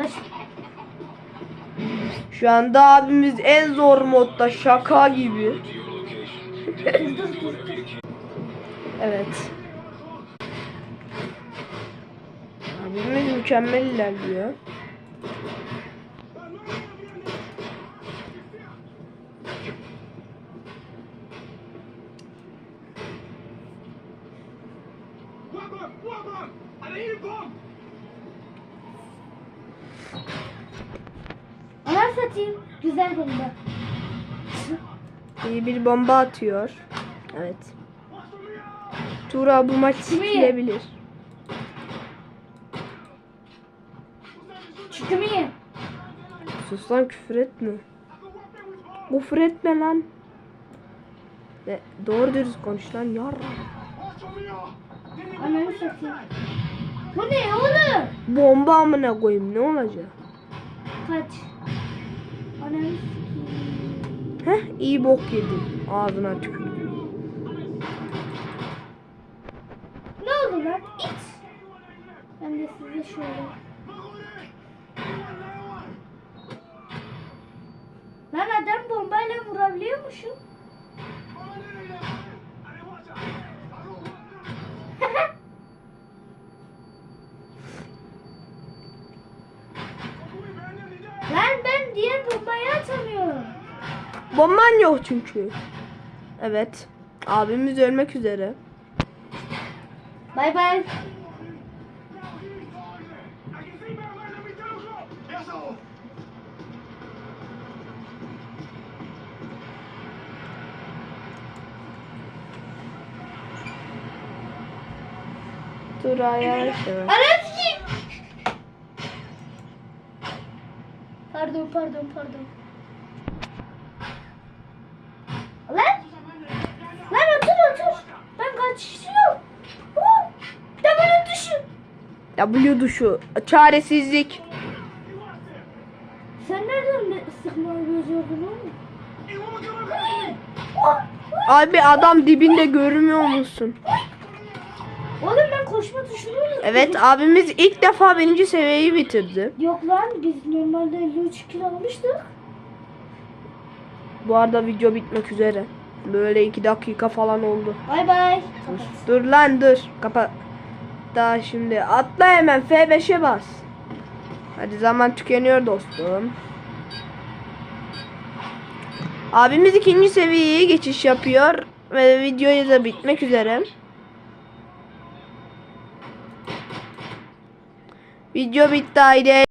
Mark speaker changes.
Speaker 1: Beş.
Speaker 2: Şu anda abimiz en zor modda şaka gibi. Evet. Abimiz mükemmel ilerliyor.
Speaker 3: Wabam! Wabam! Aleyhim bom!
Speaker 1: Ana satayım. Güzel bomba.
Speaker 2: İyi bir bomba atıyor. Evet. Tura bu maç.
Speaker 1: Çıktım iyi.
Speaker 2: Sus lan küfür etme. Küfür etme lan. Ne, doğru dürüst konuş lan yarra.
Speaker 1: Ananı satayım. Bu ne oğlum?
Speaker 2: Bomba amına koyayım ne olacak?
Speaker 1: Kaç. Satayım.
Speaker 2: Heh iyi bok yedin. Ağzına tükür.
Speaker 1: Ne oldu lan? İç. Ben de size şöyle. Lan adam bombayla vurabiliyormuşum. Diğer bombayı atamıyorum.
Speaker 2: Bomban yok çünkü. Evet. Abimiz ölmek üzere.
Speaker 1: Bay bay.
Speaker 2: Tura yavaş yavaş.
Speaker 1: Anam Pardon pardon pardon. Lan. Lan otur otur. Ben kaçışıyorum. Bana düşün.
Speaker 2: W duşu. Çaresizlik.
Speaker 1: Sen nereden de sıkmayı becerdin? Oh.
Speaker 2: Abi adam dibinde görmüyor musun?
Speaker 1: Koşma tuşunu.
Speaker 2: Evet abimiz ilk defa birinci seviyeyi bitirdi.
Speaker 1: Yok lan biz normalde 53 kilo almıştık.
Speaker 2: Bu arada video bitmek üzere. Böyle iki dakika falan oldu.
Speaker 1: Bay bay.
Speaker 2: Dur lan dur. Kapat. Daha şimdi atla hemen F5'e bas. Hadi zaman tükeniyor dostum. Abimiz ikinci seviyeye geçiş yapıyor ve videoyu da bitmek üzere. 以上みたいです。